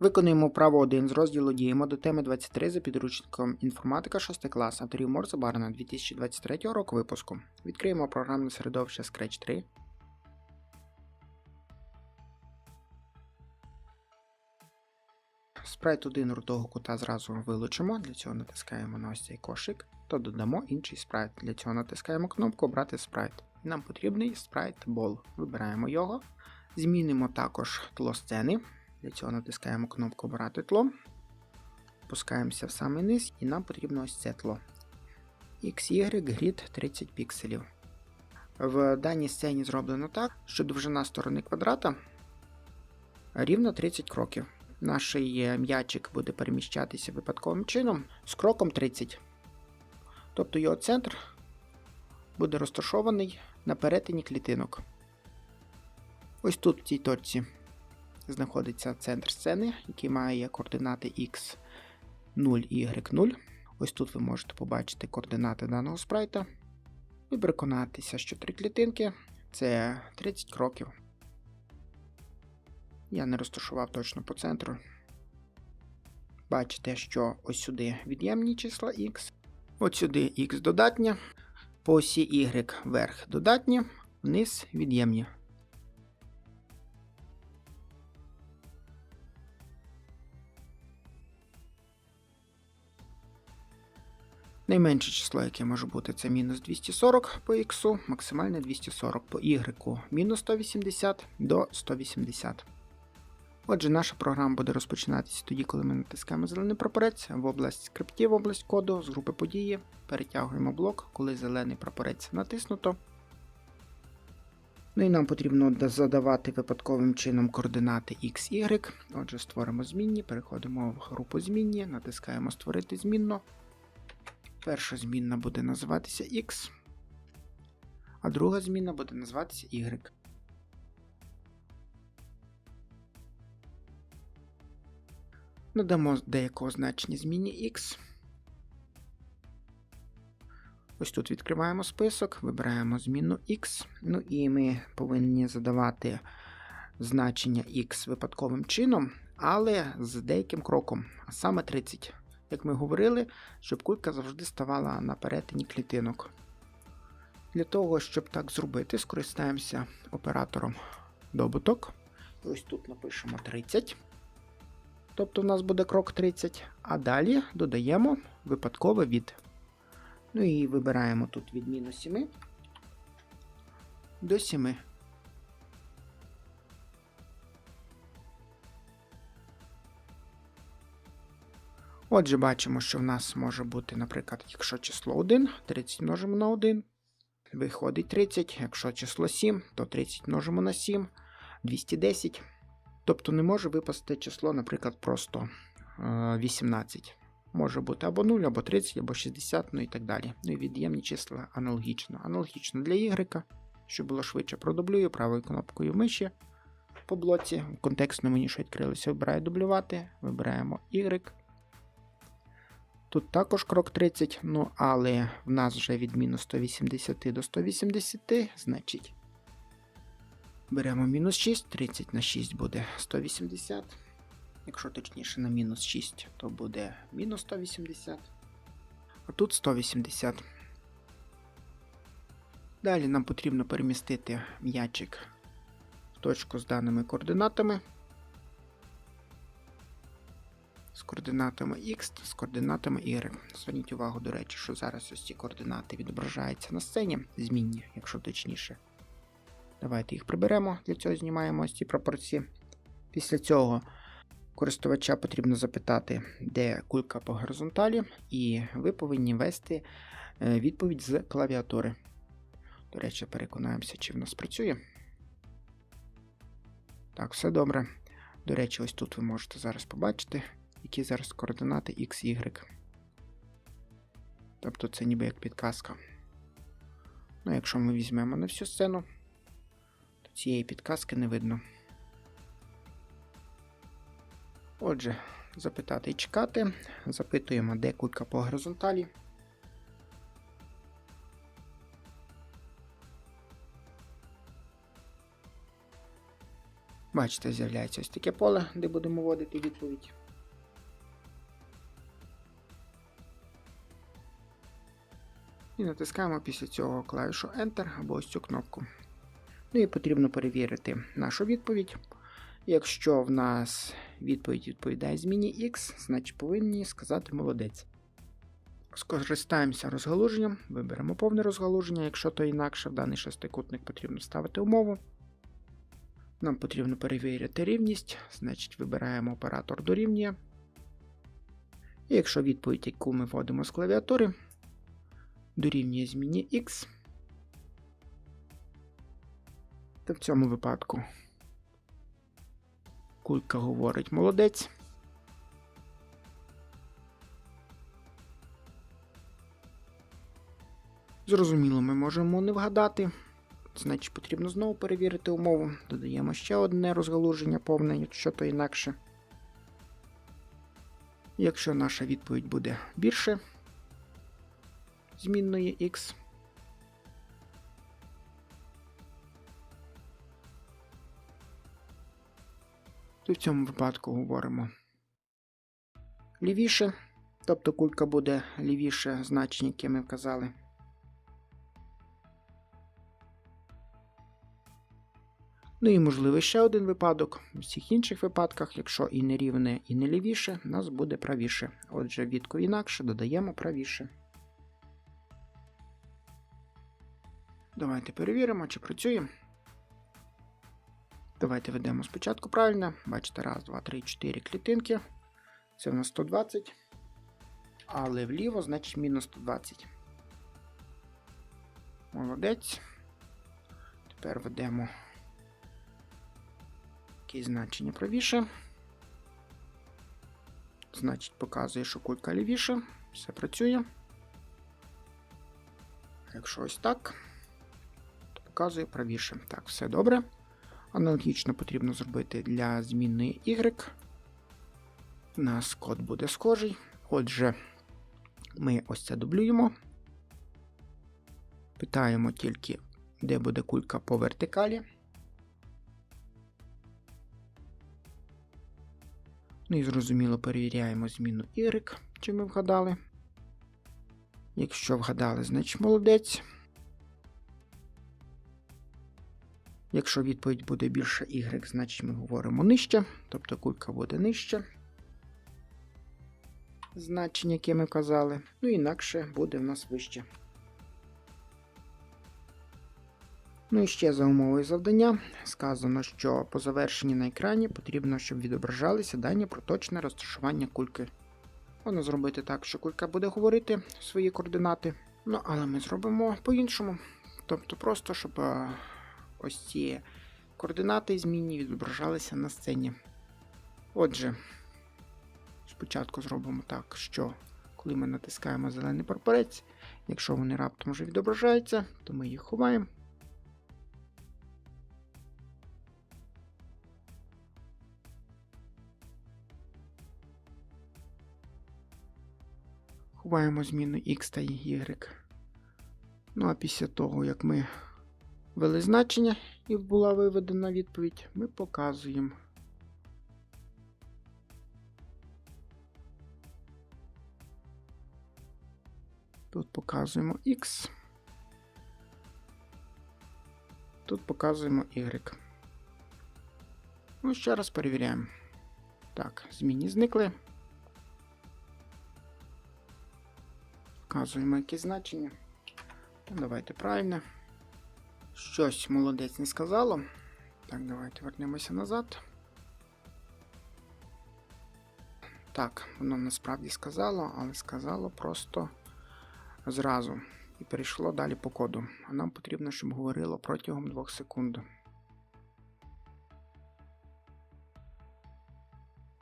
Виконуємо вправу 1 з розділу Діємо до теми 23 за підручником інформатика 6 клас авторів Морза Барна 2023 року випуску. Відкриємо програмне середовище Scratch 3. Спрайт 1 рудого кута зразу вилучимо, для цього натискаємо на ось цей кошик, то додамо інший спрайт. Для цього натискаємо кнопку Обрати спрайт. Нам потрібний спрайт Ball. Вибираємо його. Змінимо також тло сцени. Для цього натискаємо кнопку Обрати тло. Опускаємося в самий низ і нам потрібно ось це тло. XY Grid 30 пікселів. В даній сцені зроблено так, що довжина сторони квадрата рівно 30 кроків. Наш м'ячик буде переміщатися випадковим чином з кроком 30. Тобто його центр буде розташований на перетині клітинок. Ось тут в цій точці знаходиться центр сцени, який має координати x 0 і y0. Ось тут ви можете побачити координати даного спрайта і переконатися, що три клітинки це 30 кроків. Я не розташував точно по центру. Бачите, що ось сюди від'ємні числа x, от сюди x додатнє, по осі y вверх додатні, вниз від'ємні. Найменше число, яке може бути, це мінус 240 по x, максимальне 240 по y, мінус 180 до 180. Отже, наша програма буде розпочинатися тоді, коли ми натискаємо зелений прапорець в область скриптів, в область коду з групи події. Перетягуємо блок, коли зелений прапорець натиснуто. Ну і нам потрібно задавати випадковим чином координати x, y. Отже, створимо змінні, переходимо в групу змінні, натискаємо Створити змінну. Перша змінна буде називатися X, а друга змінна буде називатися Y. Надамо деякого значення зміні X. Ось тут відкриваємо список, вибираємо зміну X. Ну і ми повинні задавати значення X випадковим чином, але з деяким кроком, а саме 30 як ми говорили, щоб кулька завжди ставала на перетині клітинок. Для того, щоб так зробити, скористаємося оператором добуток. Ось тут напишемо 30. Тобто у нас буде крок 30, а далі додаємо випадкове від. Ну і вибираємо тут від мінус 7 до 7. Отже, бачимо, що в нас може бути, наприклад, якщо число 1, 30 множимо на 1. Виходить 30. Якщо число 7, то 30 множимо на 7, 210. Тобто не може випасти число, наприклад, просто 18. Може бути або 0, або 30, або 60, ну і так далі. Ну і від'ємні числа аналогічно. Аналогічно для Y, щоб було швидше, продублюю правою кнопкою миші по блоці. В контекстному мені що відкрилося, вибираю дублювати, вибираємо Y. Тут також крок 30, ну але в нас вже від мінус 180 до 180, значить беремо мінус 6, 30 на 6 буде 180. Якщо точніше на мінус 6, то буде мінус 180. А тут 180. Далі нам потрібно перемістити м'ячик в точку з даними координатами з координатами X та з координатами Y. Зверніть увагу, до речі, що зараз ось ці координати відображаються на сцені, змінні, якщо точніше. Давайте їх приберемо, для цього знімаємо ось ці пропорції. Після цього користувача потрібно запитати, де кулька по горизонталі, і ви повинні ввести е, відповідь з клавіатури. До речі, переконаємося, чи в нас працює. Так, все добре. До речі, ось тут ви можете зараз побачити які зараз координати X, Y. Тобто це ніби як підказка. Ну, якщо ми візьмемо на всю сцену, то цієї підказки не видно. Отже, запитати і чекати. Запитуємо, де по горизонталі. Бачите, з'являється ось таке поле, де будемо вводити відповідь. І натискаємо після цього клавішу Enter або ось цю кнопку. Ну і потрібно перевірити нашу відповідь. Якщо в нас відповідь відповідає зміні X, значить повинні сказати молодець. Скористаємося розгалуженням, виберемо повне розгалуження, якщо то інакше, в даний шестикутник потрібно ставити умову. Нам потрібно перевірити рівність, значить вибираємо оператор дорівнює. І якщо відповідь, яку ми вводимо з клавіатури, дорівнює зміні X, то в цьому випадку кулька говорить молодець. Зрозуміло, ми можемо не вгадати. Значить, потрібно знову перевірити умову. Додаємо ще одне розгалуження повне, якщо то інакше. Якщо наша відповідь буде більше змінної x, то в цьому випадку говоримо лівіше, тобто кулька буде лівіше значення, яке ми вказали. Ну і можливо ще один випадок. У всіх інших випадках, якщо і не рівне, і не лівіше, у нас буде правіше. Отже, відку інакше додаємо правіше. Давайте перевіримо, чи працює. Давайте ведемо спочатку правильно. Бачите, раз, два, три, чотири клітинки. Це в нас 120. Але вліво, значить, мінус 120. Молодець. Тепер ведемо якесь значення правіше. Значить, показує, що кулька лівіше. Все працює. Якщо ось так, показує правіше. Так, все добре. Аналогічно потрібно зробити для змінної Y. У нас код буде схожий. Отже, ми ось це дублюємо. Питаємо тільки, де буде кулька по вертикалі. Ну і зрозуміло перевіряємо зміну Y, чи ми вгадали. Якщо вгадали, значить молодець. Якщо відповідь буде більше Y, значить ми говоримо нижче, тобто кулька буде нижче. Значення, яке ми казали. Ну інакше буде в нас вище. Ну і ще за умовою завдання сказано, що по завершенні на екрані потрібно, щоб відображалися дані про точне розташування кульки. Можна зробити так, що кулька буде говорити свої координати. Ну, але ми зробимо по-іншому. Тобто, просто, щоб а, ось ці координати змінні відображалися на сцені. Отже, спочатку зробимо так, що коли ми натискаємо зелений прапорець, якщо вони раптом вже відображаються, то ми їх ховаємо. Ховаємо зміну X та Y. Ну а після того, як ми ввели значення і була виведена відповідь, ми показуємо. Тут показуємо X. Тут показуємо Y. Ну, ще раз перевіряємо. Так, зміни зникли. Вказуємо якесь значення. Ну, давайте правильно. Щось молодець не сказало. Так, давайте вернемося назад. Так, воно насправді сказало, але сказало просто зразу. І перейшло далі по коду. А нам потрібно, щоб говорило протягом 2 секунд.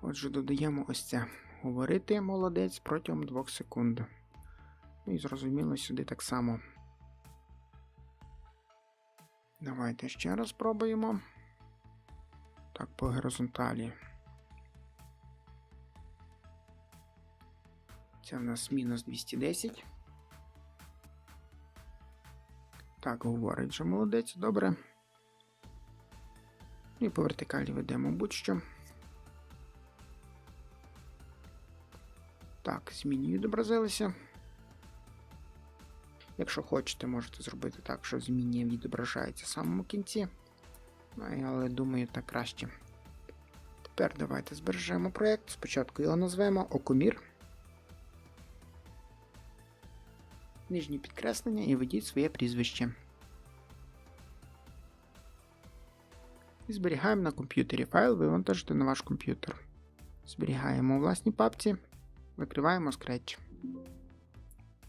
Отже, додаємо ось це. Говорити молодець протягом 2 секунд. Ну і зрозуміло, сюди так само. Давайте ще раз спробуємо. Так, по горизонталі. Це в нас мінус 210. Так, говорить, що молодець, добре. Ну і по вертикалі ведемо будь-що. Так, зміни відобразилися. Якщо хочете, можете зробити так, що зміни відображаються в самому кінці. Ну, але думаю, так краще. Тепер давайте збережемо проєкт. Спочатку його назвемо Окумір. Нижнє підкреслення і введіть своє прізвище. І зберігаємо на комп'ютері файл, вивантажити на ваш комп'ютер. Зберігаємо у власній папці, викриваємо Scratch.